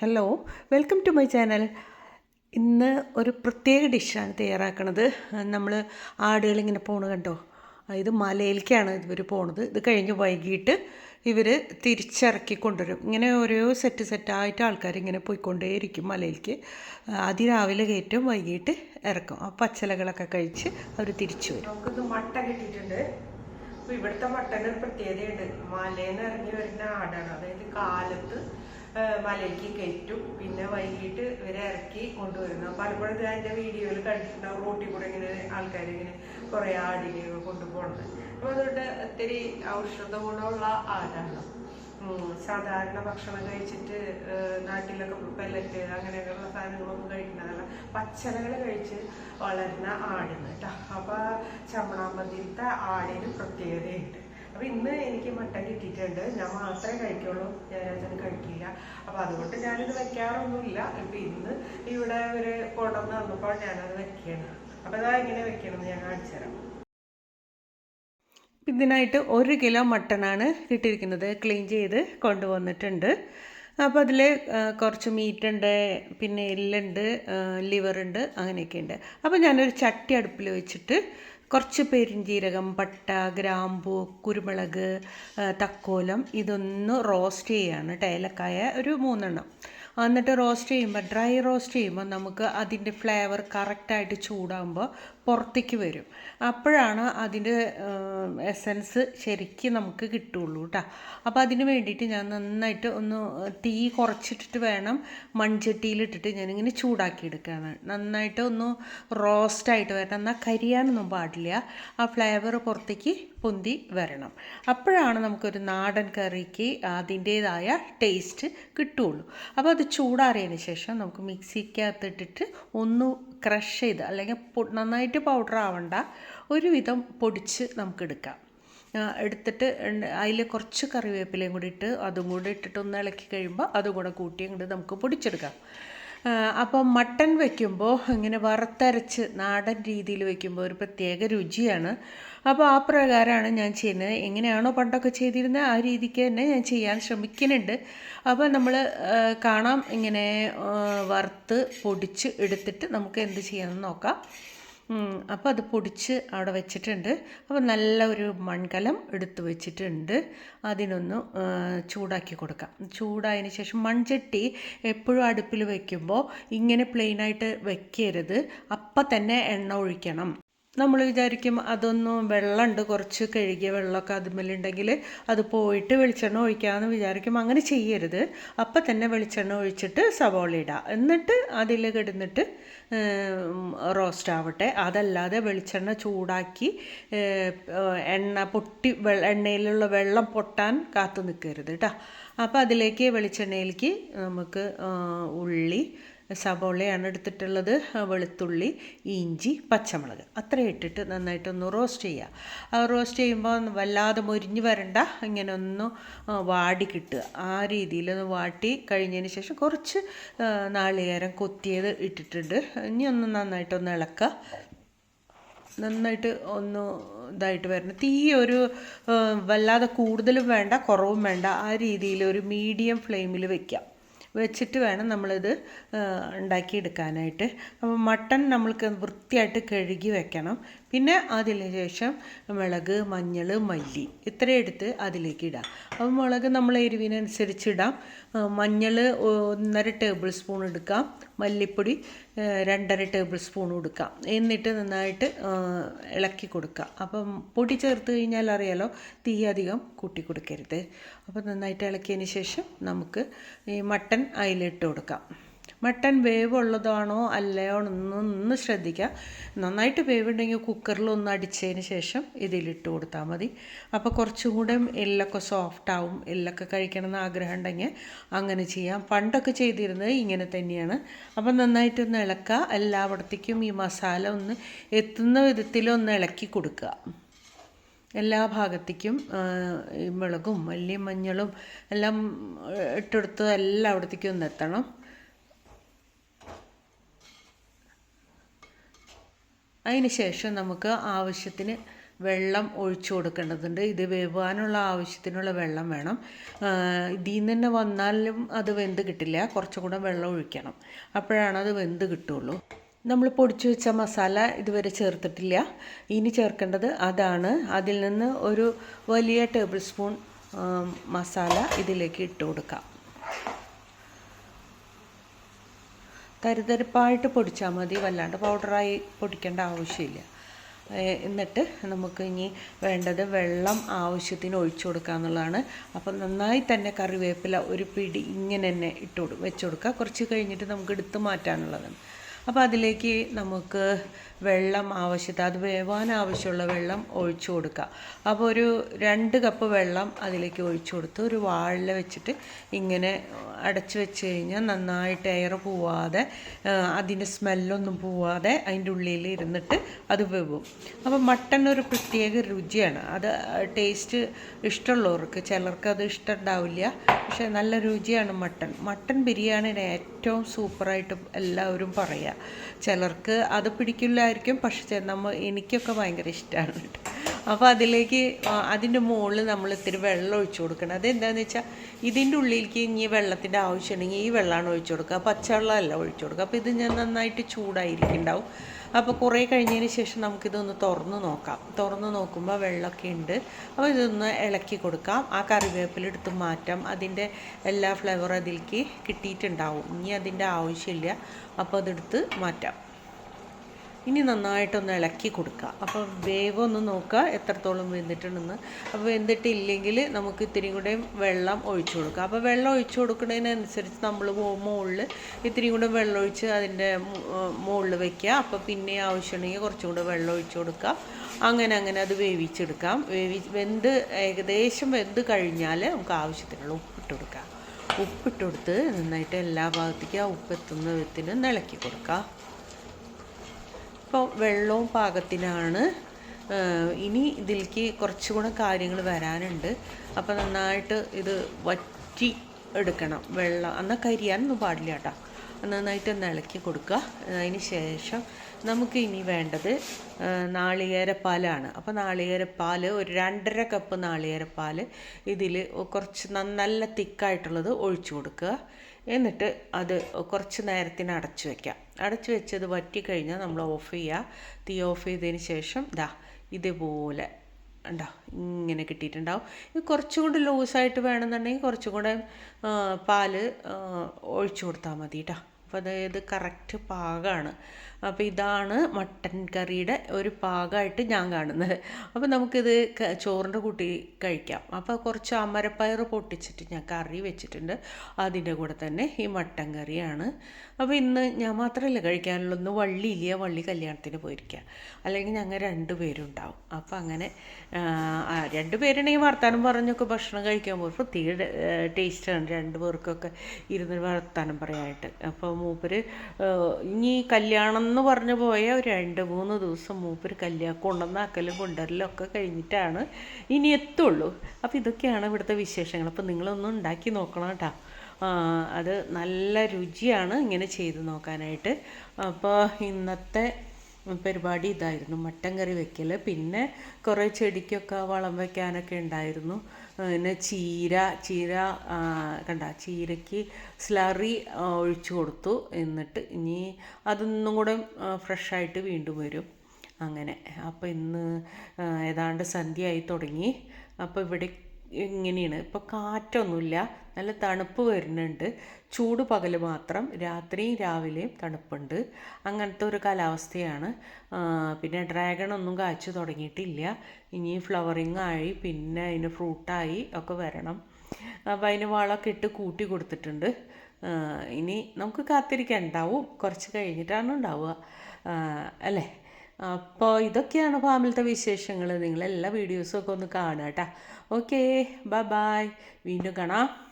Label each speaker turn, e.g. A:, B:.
A: Hello welcome to my channel ഇന്ന് ഒരു പ്രത്യേക ഡിഷാണ് തയ്യാറാക്കണത്. നമ്മൾ ആടുകളിങ്ങനെ പോണ് കണ്ടോ? ഇത് മലയിലേക്കാണ് ഇവർ പോണത്. ഇത് കഴിഞ്ഞ് വൈകിട്ട് ഇവർ തിരിച്ചിറക്കി കൊണ്ടുവരും. ഇങ്ങനെ ഓരോ സെറ്റ് സെറ്റായിട്ട് ആൾക്കാർ ഇങ്ങനെ പോയിക്കൊണ്ടേയിരിക്കും മലയിലേക്ക്. അതിരാവിലെ കയറ്റും വൈകിട്ട് ഇറക്കും. ആ പച്ചലകളൊക്കെ കഴിച്ച് അവർ തിരിച്ചു വരും. നമുക്കിത് മട്ട കിട്ടിയിട്ടുണ്ട്. അപ്പോൾ ഇവിടുത്തെ മട്ടന്റെ ഒരു പ്രത്യേകതയുണ്ട്. മലയിൽ നിന്ന് ഇറങ്ങി വരുന്ന ആടാണ്. അതായത് കാലത്ത് മലയ്ക്ക് കയറ്റും. പിന്നെ വൈകിട്ട് ഇവരെ ഇറക്കി കൊണ്ടുവരുന്നു. പലപ്പോഴും ഇത് എന്റെ വീഡിയോയിൽ കണ്ടിട്ടുണ്ടാവും റോട്ടിൽ കൂടെ ഇങ്ങനെ ആൾക്കാർ ഇങ്ങനെ കുറേ ആടിനെ കൊണ്ടുപോകുന്നത്. അപ്പോൾ അതുകൊണ്ട് ഒത്തിരി ഔഷധ ഗുണമുള്ള ആടാണ്. സാധാരണ ഭക്ഷണം കഴിച്ചിട്ട് നാട്ടിലൊക്കെ പെല്ലറ്റ് അങ്ങനെയൊക്കെയുള്ള സാധനങ്ങളൊന്നും കഴിക്കുന്നതല്ല. പച്ചലകൾ കഴിച്ച് വളരുന്ന ആടിന് കേട്ടോ. അപ്പോൾ ചമ്മണാമ്പതിയിലത്തെ ആടിന് പ്രത്യേകതയുണ്ട്. അപ്പൊ ഇന്ന് എനിക്ക് മട്ടൻ കിട്ടിയിട്ടുണ്ട്. ഞാൻ മാത്രമേ കഴിക്കുള്ളൂ. ഞാനതിന് കഴിക്കില്ല. അപ്പൊ അതുകൊണ്ട് ഞാനിത് വെക്കാറൊന്നുമില്ല. ഇപ്പൊ ഇന്ന് ഇവിടെ ഒരു കൊണ്ടുവന്ന് വന്നപ്പോൾ ഞാനത് വെക്കണം അപ്പൊ അതാ എങ്ങനെ വെക്കണമെന്ന് ഞാൻ കാണിച്ചു തരാം. ഇതിനായിട്ട് ഒരു കിലോ മട്ടനാണ് കിട്ടിയിരിക്കുന്നത്. ക്ലീൻ ചെയ്ത് കൊണ്ടുവന്നിട്ടുണ്ട്. അപ്പോൾ അതിൽ കുറച്ച് മീറ്റുണ്ട് പിന്നെ എല്ലുണ്ട് ലിവറുണ്ട് അങ്ങനെയൊക്കെ ഉണ്ട് അപ്പോൾ ഞാനൊരു ചട്ടി അടുപ്പിൽ വെച്ചിട്ട് കുറച്ച് പെരുംജീരകം പട്ട ഗ്രാമ്പു കുരുമുളക് തക്കോലം ഇതൊന്ന് റോസ്റ്റ് ചെയ്യാണ്. കേട്ടോ ഏലക്കായ ഒരു മൂന്നെണ്ണം. എന്നിട്ട് റോസ്റ്റ് ചെയ്യുമ്പോൾ ഡ്രൈ റോസ്റ്റ് ചെയ്യുമ്പോൾ നമുക്ക് അതിന്റെ ഫ്ലേവർ കറക്റ്റായിട്ട് ചൂടാകുമ്പോൾ പുറത്തേക്ക് വരും. അപ്പോഴാണ് അതിന്റെ എസൻസ് ശരിക്കും നമുക്ക് കിട്ടുള്ളൂ കേട്ടോ അപ്പോൾ അതിന് വേണ്ടിയിട്ട് ഞാൻ നന്നായിട്ട് ഒന്ന് തീ കുറച്ചിട്ടിട്ട് വേണം. മൺചട്ടിയിലിട്ടിട്ട് ഞാനിങ്ങനെ ചൂടാക്കി എടുക്കുകയാണ് നന്നായിട്ട് ഒന്ന് റോസ്റ്റായിട്ട് വരണം. എന്നാൽ കരിയാനൊന്നും പാടില്ല. ആ ഫ്ലേവർ പുറത്തേക്ക് പൊന്തി വരണം. അപ്പോഴാണ് നമുക്കൊരു നാടൻ കറിക്ക് അതിന്റേതായ ടേസ്റ്റ് കിട്ടുള്ളൂ അപ്പോൾ അത് ചൂടാറിയതിന് ശേഷം നമുക്ക് മിക്സിക്കകത്തിട്ടിട്ട് ഒന്ന് ക്രഷ് ചെയ്ത് അല്ലെങ്കിൽ നന്നായിട്ട് പൗഡർ ആവണ്ട ഒരുവിധം പൊടിച്ച് നമുക്ക് എടുക്കാം എടുത്തിട്ട് അതിൽ കുറച്ച് കറിവേപ്പിലയും കൂടി ഇട്ട് അതും കൂടി ഇട്ടിട്ട് ഒന്ന് ഇളക്കി കഴിയുമ്പോൾ അതും കൂടെ കൂട്ടി അങ്ങോട്ട് നമുക്ക് പൊടിച്ചെടുക്കാം. അപ്പോൾ മട്ടൻ വയ്ക്കുമ്പോൾ ഇങ്ങനെ വറുത്തരച്ച് നാടൻ രീതിയിൽ വയ്ക്കുമ്പോൾ ഒരു പ്രത്യേക രുചിയാണ്. അപ്പോൾ ആ പ്രകാരമാണ് ഞാൻ ചെയ്യുന്നത്. എങ്ങനെയാണോ പണ്ടൊക്കെ ചെയ്തിരുന്നത് ആ രീതിക്ക് തന്നെ ഞാൻ ചെയ്യാൻ ശ്രമിക്കുന്നുണ്ട്. അപ്പോൾ നമ്മൾ കാണാം. ഇങ്ങനെ വറുത്ത് പൊടിച്ച് എടുത്തിട്ട് നമുക്ക് എന്ത് ചെയ്യാമെന്ന് നോക്കാം. അപ്പോൾ അത് പൊടിച്ച് അവിടെ വെച്ചിട്ടുണ്ട്. അപ്പോൾ നല്ല ഒരു മൺകലം എടുത്ത് വെച്ചിട്ടുണ്ട്. അതിനൊന്ന് ചൂടാക്കി കൊടുക്കാം. ചൂടായതിന് ശേഷം മൺചട്ടി എപ്പോഴും അടുപ്പിൽ വയ്ക്കുമ്പോൾ ഇങ്ങനെ പ്ലെയിനായിട്ട് വയ്ക്കരുത് അപ്പം തന്നെ എണ്ണ ഒഴിക്കണം. നമ്മൾ വിചാരിക്കും അതൊന്നും വെള്ളമുണ്ട് കുറച്ച് കഴുകിയ വെള്ളമൊക്കെ അതുമല്ലുണ്ടെങ്കിൽ അത് പോയിട്ട് വെളിച്ചെണ്ണ ഒഴിക്കാമെന്ന് വിചാരിക്കും. അങ്ങനെ ചെയ്യരുത്. അപ്പം തന്നെ വെളിച്ചെണ്ണ ഒഴിച്ചിട്ട് സവോള ഇടുക എന്നിട്ട് അതിൽ കിടന്നിട്ട് റോസ്റ്റ് ആവട്ടെ. അതല്ലാതെ വെളിച്ചെണ്ണ ചൂടാക്കി എണ്ണ പൊട്ടി എണ്ണയിലുള്ള വെള്ളം പൊട്ടാൻ കാത്തു നിൽക്കരുത് കേട്ടോ അപ്പോൾ അതിലേക്ക് വെളിച്ചെണ്ണയിലേക്ക് നമുക്ക് ഉള്ളി സവോളയാണ് എടുത്തിട്ടുള്ളത് വെളുത്തുള്ളി ഇഞ്ചി പച്ചമുളക്. അത്രയും ഇട്ടിട്ട് നന്നായിട്ടൊന്ന് റോസ്റ്റ് ചെയ്യുക റോസ്റ്റ് ചെയ്യുമ്പോൾ വല്ലാതെ മൊരിഞ്ഞ് വരണ്ട ഇങ്ങനെ ഒന്ന് വാടി കിട്ടുക. ആ രീതിയിൽ ഒന്ന് വാട്ടി കഴിഞ്ഞതിന് ശേഷം കുറച്ച് നാളികേരം കൊത്തിയത് ഇട്ടിട്ടുണ്ട്. ഇനി ഒന്ന് നന്നായിട്ടൊന്ന് ഇളക്കുക നന്നായിട്ട് ഒന്ന് ഇതായിട്ട് വരണം. തീ ഒരു വല്ലാതെ കൂടുതലും വേണ്ട കുറവും വേണ്ട. ആ രീതിയിൽ ഒരു മീഡിയം ഫ്ലെയിമിൽ വെക്കാം. വെച്ചിട്ട് വേണം നമ്മളിത് ഉണ്ടാക്കിയെടുക്കാനായിട്ട്. അപ്പോൾ മട്ടൺ നമ്മൾക്ക് വൃത്തിയായിട്ട് കഴുകി വെക്കണം. പിന്നെ അതിന് ശേഷം മുളക് മഞ്ഞൾ മല്ലി ഇത്രയും എടുത്ത് അതിലേക്ക് ഇടാം. അപ്പോൾ മുളക് നമ്മൾ എരിവിനനുസരിച്ച് ഇടാം. മഞ്ഞൾ ഒന്നര ടേബിൾ സ്പൂൺ എടുക്കാം. മല്ലിപ്പൊടി രണ്ടര ടേബിൾ സ്പൂൺ കൊടുക്കാം. എന്നിട്ട് നന്നായിട്ട് ഇളക്കി കൊടുക്കുക. അപ്പം പൊടി ചേർത്ത് കഴിഞ്ഞാൽ അറിയാലോ തീ അധികം കൂട്ടി കൊടുക്കരുത്. അപ്പോൾ നന്നായിട്ട് ഇളക്കിയതിന് ശേഷം നമുക്ക് ഈ മട്ടൺ അതിലിട്ട് കൊടുക്കാം. മട്ടൻ വേവുള്ളതാണോ അല്ലയോ എന്നൊന്ന് ശ്രദ്ധിക്കുക. നന്നായിട്ട് വേവുണ്ടെങ്കിൽ കുക്കറിൽ ഒന്ന് അടിച്ചതിന് ശേഷം ഇതിലിട്ട് കൊടുത്താൽ മതി. അപ്പോൾ കുറച്ചും കൂടെ എല്ലൊക്കെ സോഫ്റ്റ് ആവും. എല്ലൊക്കെ കഴിക്കണം എന്ന് ആഗ്രഹം ഉണ്ടെങ്കിൽ അങ്ങനെ ചെയ്യാം. പണ്ടൊക്കെ ചെയ്തിരുന്നത് ഇങ്ങനെ തന്നെയാണ്. അപ്പം നന്നായിട്ടൊന്ന് ഇളക്കുക. എല്ലായിടത്തേക്കും ഈ മസാല ഒന്ന് എത്തുന്ന വിധത്തിൽ ഒന്ന് ഇളക്കി കൊടുക്കുക. എല്ലാ ഭാഗത്തേക്കും മുളകും മല്ലിയും മഞ്ഞളും എല്ലാം ഇട്ടെടുത്ത് എല്ലായിടത്തേക്കും ഒന്ന് എത്തണം. അതിന് ശേഷം നമുക്ക് ആവശ്യത്തിന് വെള്ളം ഒഴിച്ചു കൊടുക്കേണ്ടതുണ്ട്. ഇത് വേവാനുള്ള ആവശ്യത്തിനുള്ള വെള്ളം വേണം. ഇതിൽ നിന്ന് തന്നെ വന്നാലും അത് വെന്ത് കിട്ടില്ല. കുറച്ചും കൂടെ വെള്ളം ഒഴിക്കണം. അപ്പോഴാണ് അത് വെന്ത് കിട്ടുള്ളൂ. നമ്മൾ പൊടിച്ചു വെച്ച മസാല ഇതുവരെ ചേർത്തിട്ടില്ല. ഇനി ചേർക്കേണ്ടത് അതാണ്. അതിൽ നിന്ന് ഒരു വലിയ ടേബിൾ സ്പൂൺ മസാല ഇതിലേക്ക് ഇട്ട് കൊടുക്കാം. തരിതരിപ്പായിട്ട് പൊടിച്ചാൽ മതി. വല്ലാണ്ട് പൗഡറായി പൊടിക്കേണ്ട ആവശ്യമില്ല. എന്നിട്ട് നമുക്ക് ഇനി വേണ്ടത് വെള്ളം ആവശ്യത്തിന് ഒഴിച്ചു കൊടുക്കുക എന്നുള്ളതാണ്. അപ്പം നന്നായി തന്നെ കറിവേപ്പില ഒരു പിടി ഇങ്ങനെ തന്നെ ഇട്ട് വെച്ച് കൊടുക്കുക കുറച്ച് കഴിഞ്ഞിട്ട് നമുക്ക് എടുത്ത് മാറ്റാനുള്ളതാണ്. അപ്പോൾ അതിലേക്ക് നമുക്ക് വെള്ളം ആവശ്യത്തെ അത് വേവാൻ ആവശ്യമുള്ള വെള്ളം ഒഴിച്ചു കൊടുക്കുക. അപ്പോൾ ഒരു രണ്ട് കപ്പ് വെള്ളം അതിലേക്ക് ഒഴിച്ചു കൊടുത്ത് ഒരു വാളിൽ വെച്ചിട്ട് ഇങ്ങനെ അടച്ചു വെച്ച് കഴിഞ്ഞാൽ നന്നായിട്ട് എയർ പോവാതെ അതിന്റെ സ്മെല്ലൊന്നും പോവാതെ അതിന്റെ ഉള്ളിൽ ഇരുന്നിട്ട് അത് വെവും. അപ്പോൾ മട്ടൻ ഒരു പ്രത്യേക രുചിയാണ്. അത് ടേസ്റ്റ് ഇഷ്ടമുള്ളവർക്ക് ചിലർക്ക് അത് ഇഷ്ടമുണ്ടാവില്ല പക്ഷേ നല്ല രുചിയാണ് മട്ടൺ. മട്ടൺ ബിരിയാണിയുടെ ഏറ്റവും സൂപ്പറായിട്ട് എല്ലാവരും പറയുക. ചിലർക്ക് അത് പിടിക്കില്ലായിരിക്കും പക്ഷെ നമ്മൾ എനിക്കൊക്കെ ഭയങ്കര ഇഷ്ടമാണ് അപ്പോൾ അതിലേക്ക് അതിന്റെ മുകളിൽ നമ്മൾ ഇത്തിരി വെള്ളം ഒഴിച്ചു കൊടുക്കണം. അതെന്താണെന്ന് വെച്ചാൽ ഇതിന്റെ ഉള്ളിലേക്ക് ഇനി വെള്ളത്തിന്റെ ആവശ്യമുണ്ടെങ്കിൽ ഈ വെള്ളമാണ് ഒഴിച്ചു കൊടുക്കുക. പച്ചവെള്ളമല്ല ഒഴിച്ചു കൊടുക്കുക. അപ്പോൾ ഇത് ഞാൻ നന്നായിട്ട് ചൂടായിരിക്കുന്നുണ്ടാവും. അപ്പോൾ കുറേ കഴിഞ്ഞതിന് ശേഷം നമുക്കിതൊന്ന് തുറന്ന് നോക്കാം. തുറന്ന് നോക്കുമ്പോൾ വെള്ളമൊക്കെ ഉണ്ട്. അപ്പോൾ ഇതൊന്ന് ഇളക്കി കൊടുക്കാം. ആ കറിവേപ്പില എടുത്ത് മാറ്റാം. അതിന്റെ എല്ലാ ഫ്ലേവറും അതിലേക്ക് കിട്ടിയിട്ടുണ്ടാവും. ഇനി അതിന്റെ ആവശ്യമില്ല. അപ്പോൾ അതെടുത്ത് മാറ്റാം. ഇനി നന്നായിട്ടൊന്ന് ഇളക്കി കൊടുക്കുക. അപ്പോൾ വേവ് ഒന്ന് നോക്കുക എത്രത്തോളം വെന്തിട്ടുണ്ടെന്ന്. അപ്പോൾ വെന്തിട്ടില്ലെങ്കിൽ നമുക്ക് ഇത്തിരി കൂടെ വെള്ളം ഒഴിച്ചു കൊടുക്കുക. അപ്പോൾ വെള്ളം ഒഴിച്ചു കൊടുക്കുന്നതിനനുസരിച്ച് നമ്മൾ മുകളിൽ ഇത്തിരി കൂടെ വെള്ളം ഒഴിച്ച് അതിന്റെ മുകളിൽ വയ്ക്കുക അപ്പോൾ പിന്നെ ആവശ്യമുണ്ടെങ്കിൽ കുറച്ചും കൂടെ വെള്ളം ഒഴിച്ചു കൊടുക്കുക. അങ്ങനെ അങ്ങനെ അത് വേവിച്ചെടുക്കാം. വേവി വെന്ത് ഏകദേശം വെന്ത് കഴിഞ്ഞാൽ നമുക്ക് ആവശ്യത്തിനുള്ള ഉപ്പിട്ട് കൊടുക്കാം ഉപ്പിട്ട് കൊടുത്ത് നന്നായിട്ട് എല്ലാ ഭാഗത്തേക്കും ആ ഉപ്പ് എത്തുന്ന വിധത്തിൽ ഒന്ന് ഇളക്കി കൊടുക്കുക. ഇപ്പോൾ വെള്ളവും പാകത്തിനാണ്. ഇനി ഇതിലേക്ക് കുറച്ചും കൂടെ കാര്യങ്ങൾ വരാനുണ്ട്. അപ്പോൾ നന്നായിട്ട് ഇത് വറ്റി എടുക്കണം. വെള്ളം എന്നാൽ കരിയാനൊന്നും പാടില്ല കേട്ടോ. നന്നായിട്ട് ഇളക്കി കൊടുക്കുക. അതിന് ശേഷം നമുക്ക് ഇനി വേണ്ടത് നാളികേരപ്പാലാണ് അപ്പോൾ നാളികേരപ്പാൽ ഒരു രണ്ടര കപ്പ് നാളികേരപ്പാൽ ഇതിൽ കുറച്ച് നല്ല തിക്കായിട്ടുള്ളത് ഒഴിച്ചു കൊടുക്കുക. എന്നിട്ട് അത് കുറച്ച് നേരത്തിന് അടച്ചു വയ്ക്കാം അടച്ചു വെച്ചത് വറ്റിക്കഴിഞ്ഞാൽ നമ്മൾ ഓഫ് ചെയ്യുക. തീ ഓഫ് ചെയ്തതിന് ശേഷം ദാ ഇതുപോലെ ഉണ്ടോ ഇങ്ങനെ കിട്ടിയിട്ടുണ്ടാവും. ഇത് കുറച്ചും കൂടി ലൂസായിട്ട് വേണമെന്നുണ്ടെങ്കിൽ കുറച്ചും കൂടെ പാൽ ഒഴിച്ചു കൊടുത്താൽ മതി കേട്ടോ. അപ്പോൾ അതായത് കറക്റ്റ് പാകമാണ് അപ്പോൾ ഇതാണ് മട്ടൻ കറിയുടെ ഒരു പാകമായിട്ട് ഞാൻ കാണുന്നത്. അപ്പോൾ നമുക്കിത് ചോറിന്റെ കൂട്ടി കഴിക്കാം. അപ്പോൾ കുറച്ച് അമരപ്പയർ പൊട്ടിച്ചിട്ട് ഞാൻ കറി വെച്ചിട്ടുണ്ട്. അതിന്റെ കൂടെ തന്നെ ഈ മട്ടൻ കറിയാണ്. അപ്പോൾ ഇന്ന് ഞാൻ മാത്രമല്ല കഴിക്കാനുള്ളൂ വള്ളി ഇല്ല? വള്ളി കല്യാണത്തിന് പോയിരിക്കുക അല്ലെങ്കിൽ ഞങ്ങൾ രണ്ട് പേരുണ്ടാവും. അപ്പോൾ അങ്ങനെ രണ്ട് പേരുണ്ടെങ്കിൽ വർത്താനം പറഞ്ഞൊക്കെ ഭക്ഷണം കഴിക്കാൻ പോകും പ്രത്യേക ടേസ്റ്റാണ്. രണ്ട് പേർക്കൊക്കെ ഇരുന്ന് വർത്താനം പറയാനായിട്ട്. അപ്പോൾ മൂപ്പര് ഇനി കല്യാണം എന്ന് പറഞ്ഞു പോയ ഒരു രണ്ട് മൂന്ന് ദിവസം മൂപ്പര് കല്യാണം കൊണ്ടുവന്നാക്കലും കൊണ്ടുവരലും ഒക്കെ കഴിഞ്ഞിട്ടാണ് ഇനി എത്തുള്ളൂ. അപ്പോൾ ഇതൊക്കെയാണ് ഇവിടുത്തെ വിശേഷങ്ങൾ. അപ്പോൾ നിങ്ങളൊന്നും ഉണ്ടാക്കി നോക്കണം കേട്ടോ. അത് നല്ല രുചിയാണ് ഇങ്ങനെ ചെയ്ത് നോക്കാനായിട്ട്. അപ്പോൾ ഇന്നത്തെ പരിപാടി ഇതായിരുന്നു. മട്ടൻ കറി വെക്കൽ പിന്നെ കുറേ ചെടിക്കൊക്കെ വളം വെക്കാനൊക്കെ ഉണ്ടായിരുന്നു പിന്നെ ചീര ചീര കണ്ട ചീരയ്ക്ക് സ്ലറി ഒഴിച്ചു കൊടുത്തു. എന്നിട്ട് ഇനി അതൊന്നും കൂടെ ഫ്രഷായിട്ട് വീണ്ടും വരും. അങ്ങനെ. അപ്പോൾ ഇന്ന് ഏതാണ്ട് സന്ധ്യയായി തുടങ്ങി. അപ്പോൾ ഇവിടെ ഇങ്ങനെയാണ്. ഇപ്പോൾ കാറ്റൊന്നുമില്ല. നല്ല തണുപ്പ് വരുന്നുണ്ട്. ചൂട് പകൽ മാത്രം. രാത്രിയും രാവിലെയും തണുപ്പുണ്ട്. അങ്ങനത്തെ ഒരു കാലാവസ്ഥയാണ്. പിന്നെ ഡ്രാഗൺ ഒന്നും കാച്ചു തുടങ്ങിയിട്ടില്ല. ഇനി ഫ്ലവറിങ് ആയി പിന്നെ അതിന് ഫ്രൂട്ടായി ഒക്കെ വരണം. അപ്പോൾ അതിന് വളമൊക്കെ ഇട്ട് കൂട്ടി കൊടുത്തിട്ടുണ്ട്. ഇനി നമുക്ക് കാത്തിരിക്കാൻ ഉണ്ടാവും. കുറച്ച് കഴിഞ്ഞിട്ടാണ് ഉണ്ടാവുക. അല്ലേ? അപ്പോൾ ഇതൊക്കെയാണ് ഫാമിലത്തെ വിശേഷങ്ങൾ നിങ്ങളെല്ലാ വീഡിയോസും ഒക്കെ ഒന്ന് കാണുക കേട്ടോ ഓക്കേ ബൈ ബൈ വീണ്ടും കാണാം.